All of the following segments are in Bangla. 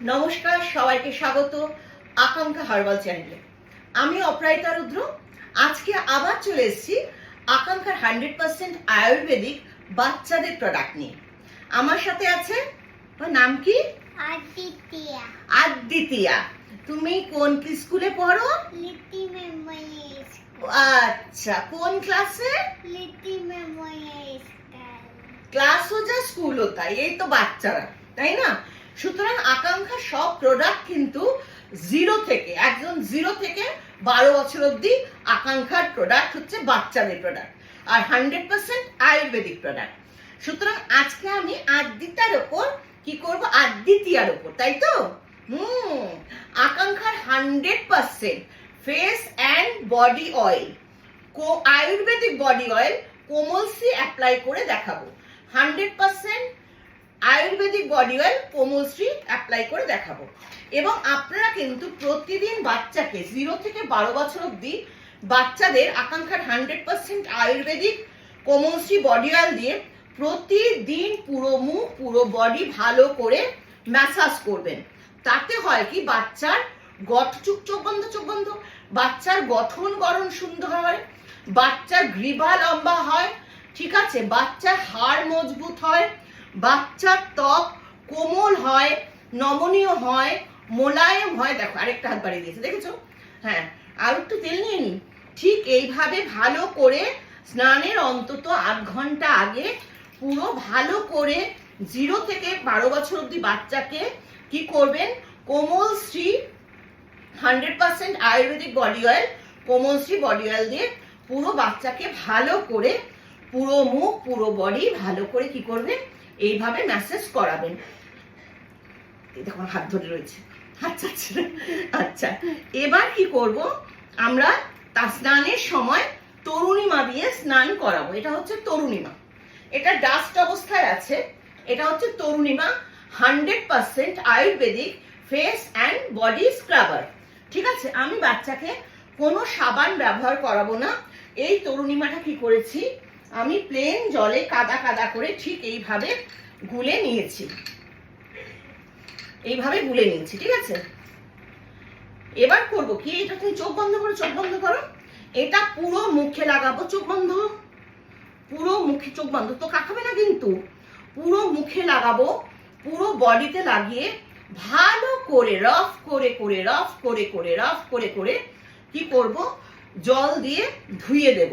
নমস্কার সবাইকে স্বাগত আকাঙ্ক্ষা হার্বাল চ্যানেলে। আমি অপরাজিতা রুদ্র। আজকে আবার চলে এসেছি আকাঙ্ক্ষার হান্ড্রেড পার্সেন্ট আয়ুর্বেদিক বাচ্চাদের প্রোডাক্ট নিয়ে। আমার সাথে আছে নাম কি? আদিতিয়া। আদিতিয়া। তুমি কোন কি স্কুলে পড়ো? লিটি মেমোরিয়াল আচ্ছা কোন ক্লাসে লিটি মেমোরিয়াল ক্লাস ও যা স্কুল ও তাই এই তো বাচ্চারা তাই না? সুতরাং আকাঙ্ক্ষা সব প্রোডাক্ট কিন্তু জিরো থেকে একজন জিরো থেকে বারো বছর অবধি আকাঙ্ক্ষার প্রোডাক্ট হচ্ছে বাচ্চাদের প্রোডাক্ট আর হান্ড্রেড পার্সেন্ট আয়ুর্বেদিক প্রোডাক্ট সুতরাং আজকে আমি আদ্যিতার ওপর কি করব? আদ্যিতিয়ার ওপর, তাই তো? হুম, আকাঙ্ক্ষার hundred percent face and body oil co, Ayurvedic body oil Komalsri apply করে দেখাবো। Hundred percent Ayurvedic body oil Komalshree apply করে দেখাবো। এবং আপনারা কিন্তু প্রতিদিন বাচ্চাকে জিরো থেকে বারো বছর অবধি বাচ্চাদের আকাঙ্ক্ষার hundred percent Ayurvedic Komalshree body oil দিয়ে প্রতিদিন পুরো মুখ, পুরো বডি ভালো করে ম্যাসাজ করবেন। তাতে হয় কি? বাচ্চার গঠ চুক চোখ বন্ধ চোখ বন্ধ বাচ্চার গঠন গড়ন সুন্দর হয়, বাচ্চার গ্রীবা লম্বা হয়, ঠিক আছে? বাচ্চার হাড় মজবুত হয় বাচ্চার ত্বক কোমল হয়, নমনীয় হয়, মোলায়েম হয়। দেখো, আরেকটা হাত বাড়িয়ে দিয়েছে, দেখেছ? হ্যাঁ আর একটু তেল নিন ঠিক এইভাবে ভালো করে স্নানের অন্তত আধ ঘণ্টা আগে পুরো ভালো করে জিরো থেকে বারো বছর অবধি বাচ্চাকে কি করবেন? Komal Shree, hundred percent Ayurvedic body oil Komalshree body oil দিয়ে পুরো বাচ্চাকে ভালো করে, পুরো মুখ, পুরো বডি ভালো করে কি করবে এইভাবে ম্যাসেজ করাবেন। এই দেখো আমার হাত ধরে রয়েছে। আচ্ছা আচ্ছা আচ্ছা। এবার কি করব? আমরা তা স্নানের সময় তরুণিমা দিয়ে স্নান করাবো। এটা হচ্ছে তরুণিমা। এটা ডাস্ট অবস্থায় আছে। এটা হচ্ছে Tarunima hundred percent Ayurvedic face and body scrubber ঠিক আছে? আমি বাচ্চাকে কোনো সাবান ব্যবহার করাবো না। এই তরুণিমাটা কি করেছি? আমি প্লেন জলে কাদা কাদা করে ঠিক এইভাবে গুলে নিয়েছি। এইভাবে গুলে নিয়েছি, ঠিক আছে? এবার করব কি? এটা তুমি চোখ বন্ধ করো, চোখ বন্ধ করো। এটা পুরো মুখে লাগাবো, চোখ বন্ধ। পুরো মুখে চোখ বন্ধ। তো কাকাবে না কিন্তু। পুরো মুখে লাগাবো, পুরো বডিতে লাগিয়ে ভালো করে রফ করে করে রফ করে করে রফ করে করে কি করব? জল দিয়ে ধুয়ে দেব।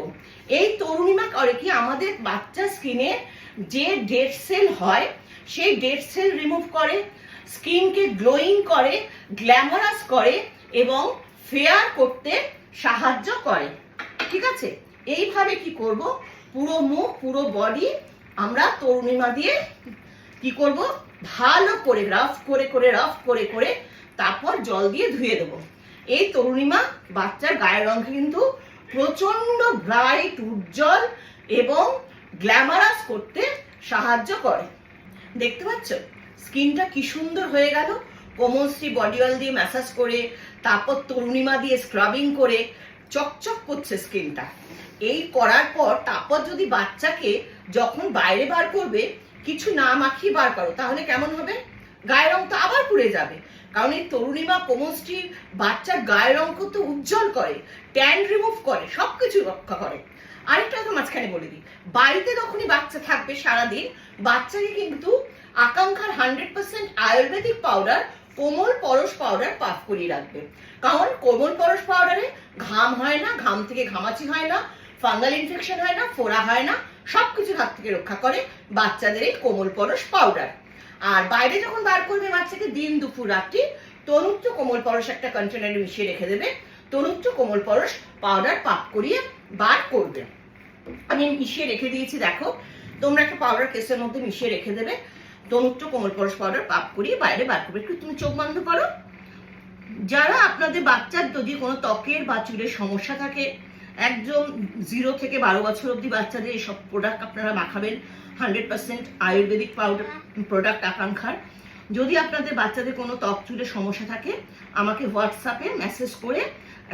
এই তরুণিমা করে কি আমাদের বাচ্চা স্কিনে যে ডেড সেল হয়, সেই ডেড সেল রিমুভ করে স্কিনকে গ্লোয়িং করে গ্ল্যামারাস করে এবং ফেয়ার করতে সাহায্য করে। ঠিক আছে? এইভাবে কি করব? পুরো মুখ, পুরো বডি আমরা তরুণিমা দিয়ে কি করব? ভালো করে রাফ করে করে রাফ করে করে তারপর জল দিয়ে ধুয়ে দেবো। এই তরুণিমা বাচ্চার গায়ের রঙকে কিন্তু প্রচণ্ড ব্রাইট উজ্জ্বল এবং গ্ল্যামারাস করতে সাহায্য করে। দেখতে পাচ্ছ? স্কিনটা কি সুন্দর হয়ে গেল। কোমলশ্রী বডি অয়েল দিয়ে ম্যাসাজ করে, তারপর তরুণিমা দিয়ে স্ক্রাবিং করে চকচক করছে স্কিনটা। এই করার পর, তারপর যদি বাচ্চাকে যখন বাইরে বার করবে, কিছু না মাখিয়ে বার করো, তাহলে কেমন হবে? গায়ের রং তো আবার পুড়ে যাবে। কারণ এই তরুণিমা কোমলশ্রী বাচ্চার গায়ের রং তো উজ্জ্বল করে ট্যান রিমুভ করে, সবকিছু রক্ষা করে। আরেকটা তো মাঝখানে বলে দিই, বাড়িতে যখনই বাচ্চা থাকবে সারাদিন, বাচ্চাকে কিন্তু আকাঙ্ক্ষার hundred percent Ayurvedic powder Komal Parash powder puff করিয়ে রাখবে। কারণ কোমল পরশ পাউডারে ঘাম হয় না, ঘাম থেকে ঘামাচি হয় না ফাঙ্গাল ইনফেকশন হয় না, ফোড়া হয় না, সবকিছু হাত থেকে রক্ষা করে বাচ্চাদের এই কোমল পরশ পাউডার আর বাইরে যখন বার করবে বাচ্চাকে দিন দুপুর রাত্রি, তনুত্ব কোমল পরশ একটা কন্টেনারে মিশিয়ে রেখে দেবে। তনুত্ব কোমল পরশ পাউডার পাপ করিয়ে বার করবে। আমি মিশিয়ে রেখে দিয়েছি, দেখো। তোমরা একটা পাউডার কেসের মধ্যে মিশিয়ে রেখে দেবে। তনুত্ব কোমল পরশ পাউডার পাপ করিয়ে বাইরে বার করবে। একটু তুমি চোখ বন্ধ করো। যারা আপনাদের বাচ্চার যদি কোনো ত্বকের বা চুলের সমস্যা থাকে একদম জিরো থেকে বারো বছর অবধি বাচ্চাদের এইসব প্রোডাক্ট আপনারা মাখাবেন। Hundred percent Ayurvedic powder product আকাঙ্ক্ষার। যদি আপনাদের বাচ্চাদের কোনো ত্বক চুলের সমস্যা থাকে, আমাকে হোয়াটসঅ্যাপে মেসেজ করে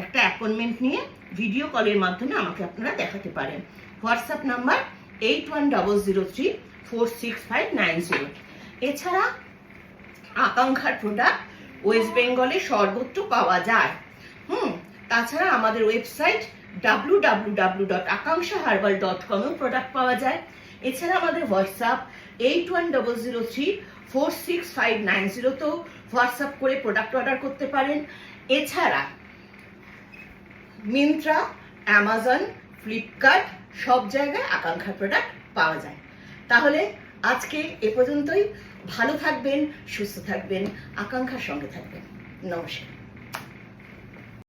একটা অ্যাপয়েন্টমেন্ট নিয়ে ভিডিও কলের মাধ্যমে আমাকে আপনারা দেখাতে পারেন। WhatsApp number eight one double zero three four six five nine zero এছাড়া আকাঙ্ক্ষার প্রোডাক্ট ওয়েস্ট বেঙ্গলে সর্বত্র পাওয়া যায়। হুম, তাছাড়া আমাদের website W W W dot Akanksha herbal dot কমেও প্রোডাক্ট পাওয়া যায়। এছাড়া আমাদের WhatsApp eight one double zero three four six five nine জিরোতেও WhatsApp করে প্রোডাক্ট অর্ডার করতে পারেন। এছাড়া মিন্ত্রা অ্যামাজন ফ্লিপকার্ট সব জায়গায় আকাঙ্ক্ষার প্রোডাক্ট পাওয়া যায়। তাহলে আজকে এ পর্যন্তই। ভালো থাকবেন, সুস্থ থাকবেন, আকাঙ্ক্ষার সঙ্গে থাকবেন। নমস্কার।